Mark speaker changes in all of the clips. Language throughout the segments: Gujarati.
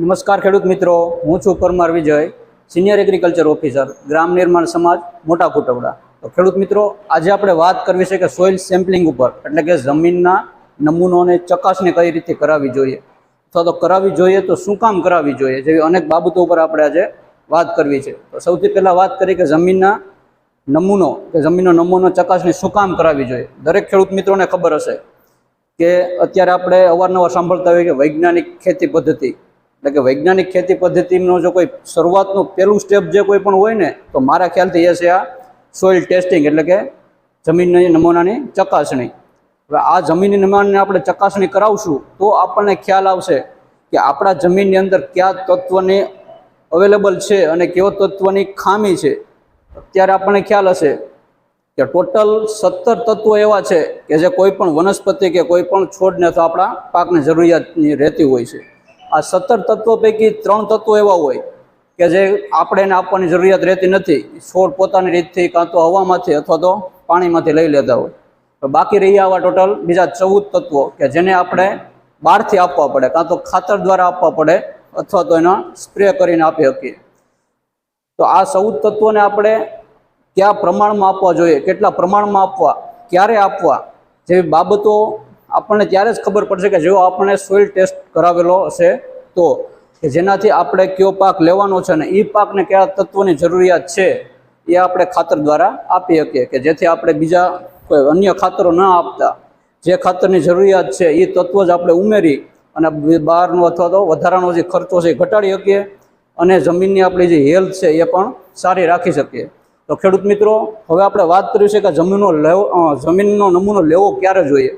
Speaker 1: નમસ્કાર ખેડૂત મિત્રો, હું છું Parmar Vijay senior agriculture officer Gram Nirman Samaj, મોટા કુટવડા. તો ખેડૂત મિત્રો, આજે આપણે વાત કરવી છે કે સોઇલ સેમ્પલિંગ ઉપર, એટલે કે જમીનના નમૂનોને ચકાસણી કઈ રીતે કરાવવી જોઈએ. અથવા તો કરાવવી જોઈએ તો શું કામ કરાવવી જોઈએ, જેવી અનેક બાબતો ઉપર આપણે આજે વાત કરવી છે. તો સૌથી પહેલાં વાત કરી કે જમીનના નમૂનો, કે જમીનનો નમૂનો ચકાસણી શું કામ કરાવવી જોઈએ. દરેક ખેડૂત મિત્રોને ખબર હશે કે અત્યારે આપણે અવારનવાર સાંભળતા હોઈએ કે વૈજ્ઞાનિક ખેતી પદ્ધતિ એટલે કે વૈજ્ઞાનિક ખેતી પદ્ધતિનો જો કોઈ શરૂઆતનું પહેલું સ્ટેપ જે કોઈ પણ હોય ને, તો મારા ખ્યાલથી એ છે આ સોઇલ ટેસ્ટિંગ એટલે કે જમીનની નમૂનાની ચકાસણી. હવે આ જમીનની નમૂનાની આપણે ચકાસણી કરાવશું, તો આપણને ખ્યાલ આવશે કે આપણા જમીનની અંદર કયા તત્વની અવેલેબલ છે અને કેવો તત્વની ખામી છે. અત્યારે આપણને ખ્યાલ હશે કે ટોટલ સત્તર તત્વો એવા છે કે જે કોઈ પણ વનસ્પતિ કે કોઈ પણ છોડને તો આપણા પાકની જરૂરિયાતની રહેતી હોય છે. આ સત્તર તત્વો પૈકી ત્રણ તત્વો એવા હોય કે જે આપણે એને આપવાની જરૂરિયાત રહેતી નથી. છોડ પોતાની રીતથી કાં તો હવામાંથી અથવા તો પાણીમાંથી લઈ લેતા હોય. તો બાકી રહ્યા આવા ટોટલ બીજા ચૌદ તત્વો કે જેને આપણે બહારથી આપવા પડે, કાં તો ખાતર દ્વારા આપવા પડે અથવા તો એનો સ્પ્રે કરીને આપી શકીએ. તો આ ચૌદ તત્વોને આપણે કયા પ્રમાણમાં આપવા જોઈએ, કેટલા પ્રમાણમાં આપવા, ક્યારે આપવા, જેવી બાબતો આપણને ત્યારે જ ખબર પડશે કે જો આપણે સોઇલ ટેસ્ટ કરાવેલો હશે તો, કે જેનાથી આપણે કયો પાક લેવાનો છે અને એ પાકને કયા તત્વોની જરૂરિયાત છે, એ આપણે ખાતર દ્વારા આપી શકીએ કે જેથી આપણે બીજા કોઈ અન્ય ખાતરો ન આપતા. જે ખાતરની જરૂરિયાત છે એ તત્વો જ આપણે ઉમેરી અને બહારનો અથવા તો વધારાનો જે ખર્ચો છે એ ઘટાડી શકીએ અને જમીનની આપણી જે હેલ્થ છે, એ પણ સારી રાખી શકીએ. તો ખેડૂત મિત્રો, હવે આપણે વાત કરીશું કે જમીનનો લેવો જમીનનો નમૂનો લેવો ક્યારે જોઈએ?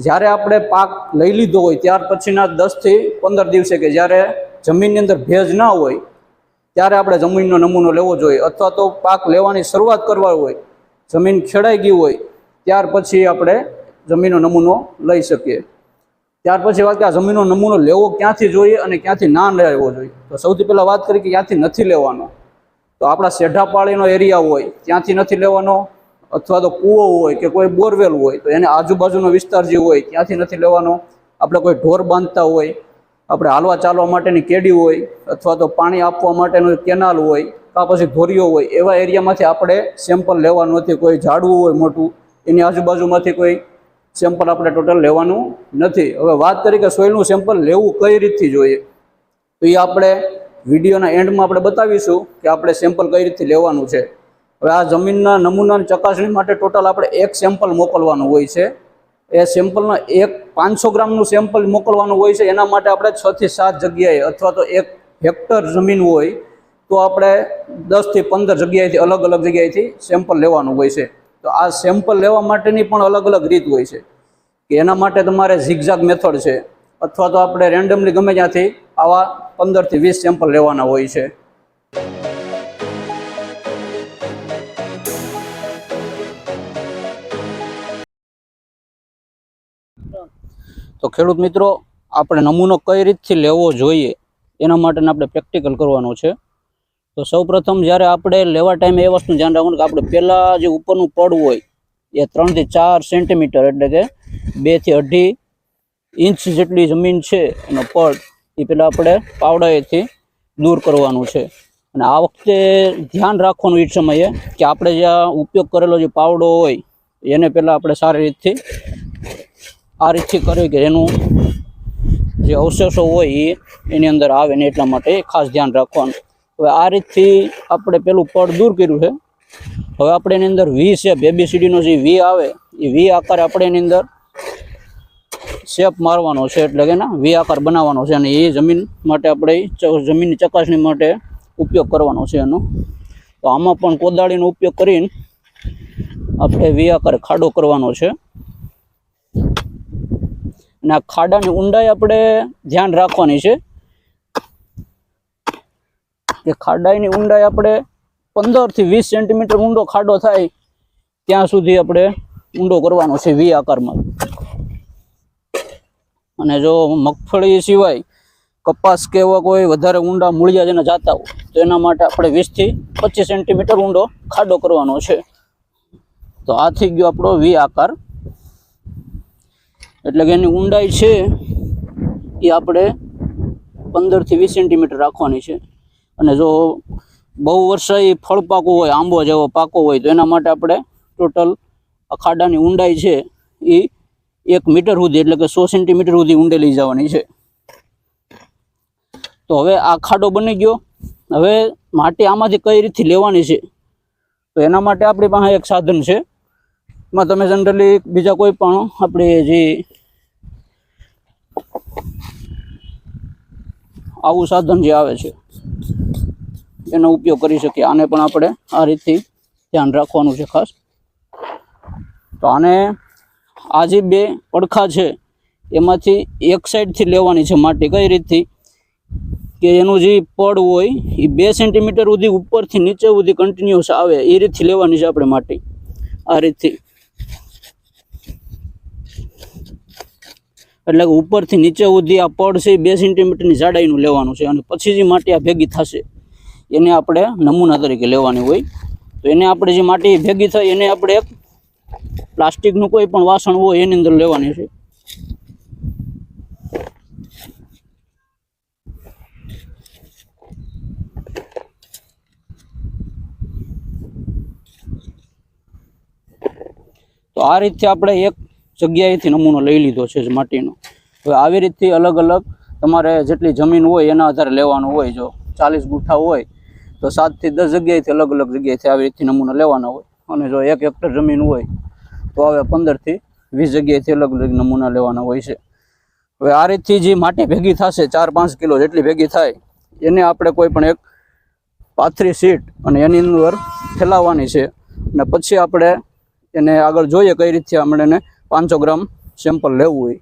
Speaker 1: જ્યારે આપણે પાક લઈ લીધો હોય, ત્યાર પછીના દસથી પંદર દિવસે કે જ્યારે જમીનની અંદર ભેજ ના હોય, ત્યારે આપણે જમીનનો નમૂનો લેવો જોઈએ. અથવા તો પાક લેવાની શરૂઆત કરવા હોય, જમીન ખેડાઈ ગઈ હોય, ત્યાર પછી આપણે જમીનનો નમૂનો લઈ શકીએ. ત્યાર પછી વાત કે આ જમીનનો નમૂનો લેવો ક્યાંથી જોઈએ અને ક્યાંથી ના લેવો જોઈએ? તો સૌથી પહેલાં વાત કરી કે ક્યાંથી નથી લેવાનો. તો આપણા શેઢાપાળીનો એરિયા હોય, ત્યાંથી નથી લેવાનો. અથવા તો કૂવો હોય કે કોઈ બોરવેલ હોય, તો એને આજુબાજુનો વિસ્તાર જે હોય ત્યાંથી નથી લેવાનો. આપણે કોઈ ઢોર બાંધતા હોય, આપણે હાલવા ચાલવા માટેની કેડી હોય, અથવા તો પાણી આપવા માટેનું કેનાલ હોય, કાં પછી ધોરીઓ હોય, એવા એરિયામાંથી આપણે સેમ્પલ લેવાનું નથી. કોઈ ઝાડવું હોય મોટું, એની આજુબાજુમાંથી કોઈ સેમ્પલ આપણે ટોટલ લેવાનું નથી. હવે વાત કરી કે સોઇલનું સેમ્પલ લેવું કઈ રીતથી જોઈએ? તો એ આપણે વિડીયોના એન્ડમાં આપણે બતાવીશું કે આપણે સેમ્પલ કઈ રીતથી લેવાનું છે. હવે આ જમીનના નમૂનાની ચકાસણી માટે ટોટલ આપણે એક સેમ્પલ મોકલવાનું હોય છે. એ સેમ્પલનો એક પાંચસો ગ્રામનું સેમ્પલ મોકલવાનું હોય છે. એના માટે આપણે છથી સાત જગ્યાએ અથવા તો એક હેક્ટર જમીન હોય તો આપણે દસથી પંદર જગ્યાએથી અલગ અલગ જગ્યાએથી સેમ્પલ લેવાનું હોય છે. તો આ સેમ્પલ લેવા માટેની પણ અલગ અલગ રીત હોય છે. કે એના માટે તમારે ઝિગઝાગ મેથડ છે અથવા તો આપણે રેન્ડમલી ગમે ત્યાંથી આવા પંદરથી વીસ સેમ્પલ લેવાના હોય છે. તો ખેડૂત મિત્રો, આપણે નમૂનો કઈ રીતથી લેવો જોઈએ એના માટેને આપણે પ્રેક્ટિકલ કરવાનો છે. તો સૌપ્રથમ જ્યારે આપણે લેવા ટાઈમે એ વસ્તુનું ધ્યાન રાખવાનું કે આપણે પહેલાં જે ઉપરનું પડ હોય એ ત્રણથી ચાર સેન્ટીમીટર એટલે કે બેથી અઢી ઇંચ જેટલી જમીન છે એનો પડ, એ પહેલાં આપણે પાવડાએથી દૂર કરવાનું છે. અને આ વખતે ધ્યાન રાખવાનું એ સમયે કે આપણે જ્યાં ઉપયોગ કરેલો જે પાવડો હોય, એને પહેલાં આપણે સારી રીતથી આ રીતથી કરી કે એનું જે અવશેષો હોય એ એની અંદર આવે ને એટલા માટે ખાસ ધ્યાન રાખવાનું. હવે આ રીતથી આપણે પેલું પડ દૂર કર્યું છે. હવે આપણે એની અંદર વી શેપ એબીસીડીનો જે વી આવે એ વી આકાર આપણે એની અંદર શેપ મારવાનો છે એટલે કે ના, વી આકાર બનાવવાનો છે અને એ જમીન માટે આપણે જમીનની ચકાસણી માટે ઉપયોગ કરવાનો છે એનો. તો આમાં પણ કોદાળીનો ઉપયોગ કરીને આપણે વી આકાર ખાડો કરવાનો છે. અને આ ખાડાની ઊંડાઈ આપણે ધ્યાન રાખવાની છે. કે ખાડાની ઊંડાઈ આપણે પંદરથી વીસ સેન્ટીમીટર ઊંડો ખાડો થાય ત્યાં સુધી આપણે ઊંડો કરવાનો છે વી આકારમાં. અને જો મગફળી સિવાય કપાસ કે એવા કોઈ વધારે ઊંડા મૂળિયા જેને જાતા હોય, તો એના માટે આપણે વીસથી પચીસ સેન્ટીમીટર ઊંડો ખાડો કરવાનો છે. તો આ થઈ ગયો આપણો વી આકાર. એટલે કે એની ઊંડાઈ છે એ આપણે પંદરથી વીસ સેન્ટીમીટર રાખવાની છે. અને જો બહુ વર્ષે ફળ પાકો હોય, આંબો જેવો પાકો હોય, તો એના માટે આપણે ટોટલ આ ખાડાની ઊંડાઈ છે એ એક મીટર સુધી, એટલે કે સો સેન્ટીમીટર સુધી ઊંડે લઈ જવાની છે. તો હવે આ ખાડો બની ગયો. હવે માટી આમાંથી કઈ રીતથી લેવાની છે? તો એના માટે આપણી પાસે એક સાધન છે. એમાં તમે જનરલી બીજા કોઈ પણ આપણે જે આવું સાધન જે આવે છે, એનો ઉપયોગ કરી શકીએ. આને પણ આપણે આ રીતથી ધ્યાન રાખવાનું છે ખાસ. તો આને આ જે બે પડખા છે, એમાંથી એક સાઈડથી લેવાની છે માટી. કઈ રીતથી? કે એનું જે પડ હોય, એ બે સેન્ટીમીટર સુધી ઉપરથી નીચે સુધી કન્ટિન્યુઅસ આવે, એ રીતથી લેવાની છે આપણે માટી. આ રીતથી. એટલે ઉપરથી નીચે સુધી આ પડ છે બે સેન્ટીમીટરની જાડાઈનું લેવાનું છે અને પછી જે માટી આ ભેગી થશે, એને આપણે નમૂના તરીકે લેવાની હોય. તો એને આપણે જે માટી ભેગી થાય એને આપણે પ્લાસ્ટિકનું કોઈ પણ વાસણ હોય એની અંદર લેવાની છે. તો આ રીતે આપણે એક જગ્યાએથી નમૂનો લઈ લીધો છે માટીનો. હવે આવી રીતથી અલગ અલગ તમારે જેટલી જમીન હોય એના આધારે લેવાનું હોય, જો ચાલીસ ગુઠ્ઠા હોય, તો સાતથી દસ જગ્યાએથી અલગ અલગ જગ્યાએથી આવી રીતથી નમૂના લેવાના હોય. અને જો એક હેક્ટર જમીન હોય, તો હવે પંદરથી વીસ જગ્યાએથી અલગ અલગ નમૂના લેવાના હોય છે. હવે આ રીતથી જે માટી ભેગી થશે, ચાર પાંચ કિલો જેટલી ભેગી થાય, એને આપણે કોઈ પણ એક પાથરી સીટ અને એની અંદર ફેલાવવાની છે. અને પછી આપણે એને આગળ જોઈએ કઈ રીતથી આપણે એને પાંચસો ગ્રામ સેમ્પલ લેવું હોય.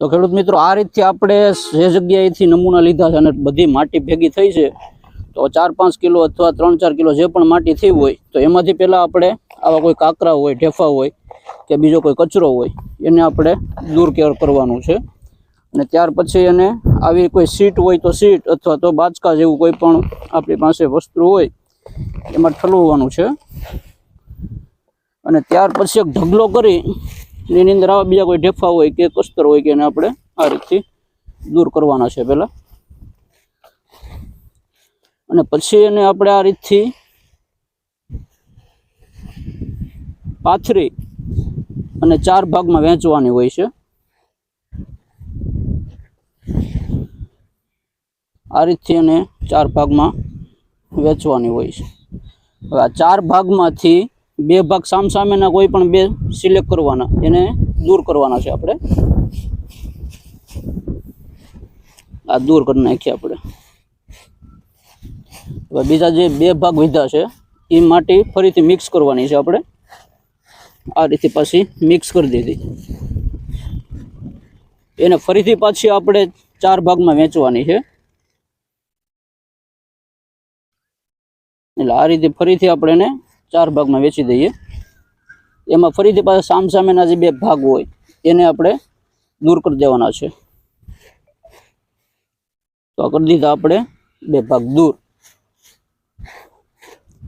Speaker 1: તો ખેડૂત મિત્રો, આ રીતથી આપણે જે જગ્યાએથી નમૂના લીધા છે અને બધી માટી ભેગી થઈ છે, તો ચાર પાંચ કિલો અથવા ત્રણ ચાર કિલો જે પણ માટી થઈ હોય, તો એમાંથી પહેલાં આપણે આવા કોઈ કાંકરા હોય, ઢેફા હોય કે બીજો કોઈ કચરો હોય, એને આપણે દૂર કેર કરવાનું છે. અને ત્યાર પછી એને આવી કોઈ સીટ હોય તો સીટ અથવા તો બાચકા જેવું કોઈ પણ આપણી પાસે વસ્તુ હોય, એમાં ઠલવવાનું છે. અને ત્યાર પછી એક ઢગલો કરી, એની અંદર આવા બીજા કોઈ ઢેફા હોય કે કસ્તર હોય કે એને આપણે આ રીતથી દૂર કરવાના છે પહેલાં. અને પછી એને આપણે આ રીતથી પાથરી અને ચાર ભાગમાં વહેંચવાની હોય છે. આ રીતથી એને ચાર ભાગમાં વેચવાની હોય છે. હવે આ ચાર ભાગમાંથી બે ભાગ સામસામેના કોઈ પણ બે સિલેક્ટ કરવાના, એને દૂર કરવાના છે આપણે. આ દૂર કરી નાખીએ આપણે. હવે બીજા જે બે ભાગ વિધા છે, એ માટી ફરીથી મિક્સ કરવાની છે આપણે. આ રીતે પાછી મિક્સ કરી દીધી. એને ફરીથી પાછી આપણે ચાર ભાગમાં વેચવાની છે. એટલે આ રીતે ફરીથી આપણે એને ચાર ભાગમાં વેચી દઈએ. એમાં ફરીથી પાછા સામસામેના જે બે ભાગ હોય, એને આપણે દૂર કરી દેવાના છે. તો કરી દીધા આપણે બે ભાગ દૂર.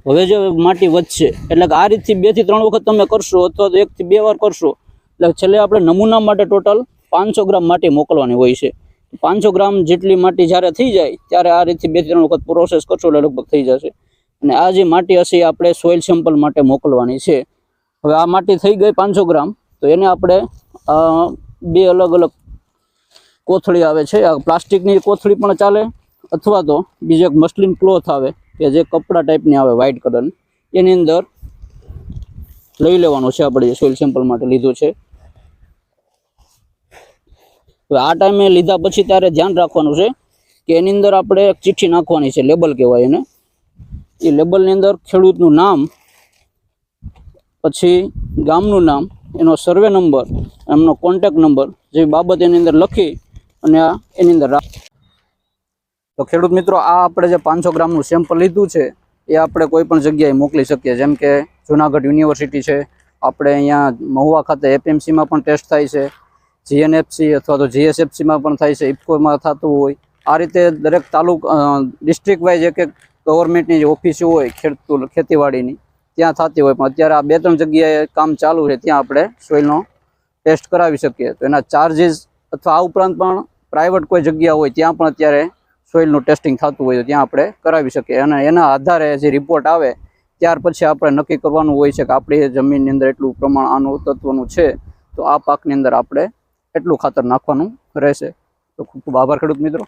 Speaker 1: હવે જો માટી વધશે, એટલે કે આ રીતથી બેથી ત્રણ વખત તમે કરશો અથવા તો એકથી બે વાર કરશો, એટલે છેલ્લે આપણે નમૂના માટે ટોટલ પાંચસો ગ્રામ માટી મોકલવાની હોય છે. પાંચસો ગ્રામ જેટલી માટી જ્યારે થઈ જાય, ત્યારે આ રીતથી બે ત્રણ વખત પ્રોસેસ કરશો એટલે લગભગ થઈ જશે. અને આ જે માટી હશે એ આપણે સોઇલ સેમ્પલ માટે મોકલવાની છે. હવે આ માટી થઈ ગઈ પાંચસો ગ્રામ, તો એને આપણે બે અલગ અલગ કોથળી આવે છે. આ પ્લાસ્ટિકની કોથળી પણ ચાલે, અથવા તો બીજો એક મસલિન ક્લોથ આવે, કે જે કપડા ટાઈપની આવે વ્હાઇટ કલરની એની અંદર લઈ લેવાનું છે આપણે જે સોઇલ સેમ્પલ માટે લીધું છે. હવે આ ટાઈમે લીધા પછી ત્યારે ધ્યાન રાખવાનું છે કે એની અંદર આપણે એક ચિઠ્ઠી નાખવાની છે લેબલ કહેવાય એને. એ લેબલની અંદર ખેડૂતનું નામ, પછી ગામનું નામ, એનો સર્વે નંબર, એમનો કોન્ટેક નંબર, જે બાબત એની અંદર લખી અને આ એની અંદર રાખ તો ખેડૂત મિત્રો, આ આપણે જે પાંચસો ગ્રામનું સેમ્પલ લીધું છે, એ આપણે કોઈ પણ જગ્યાએ મોકલી શકીએ. જેમ કે જુનાગઢ યુનિવર્સિટી છે, આપણે અહીંયા મહુવા ખાતે એપીએમસીમાં પણ ટેસ્ટ થાય છે, જીએનએફસી અથવા તો જીએસએફસીમાં પણ થાય છે ઇફકોમાં થતું હોય. આ રીતે દરેક તાલુક ડિસ્ટ્રિક્ટ વાઇઝ એક એક ગવર્મેન્ટની જે ઓફિસો હોય, ખેડૂત, ખેતીવાડીની, ત્યાં થતી હોય. પણ અત્યારે આ બે ત્રણ જગ્યાએ કામ ચાલુ છે, ત્યાં આપણે સોઇલનો ટેસ્ટ કરાવી શકીએ. તો એના ચાર્જીસ અથવા આ ઉપરાંત પણ પ્રાઇવેટ કોઈ જગ્યા હોય, ત્યાં પણ અત્યારે સોઇલનું ટેસ્ટિંગ થતું હોય તો ત્યાં આપણે કરાવી શકીએ. અને એના આધારે જે રિપોર્ટ આવે, ત્યાર પછી આપણે નક્કી કરવાનું હોય છે કે આપણી જમીનની અંદર એટલું પ્રમાણ આનું તત્વનું છે, તો આ પાકની અંદર આપણે એટલું ખાતર નાખવાનું રહેશે. તો ખૂબ ખૂબ આભાર ખેડૂત મિત્રો.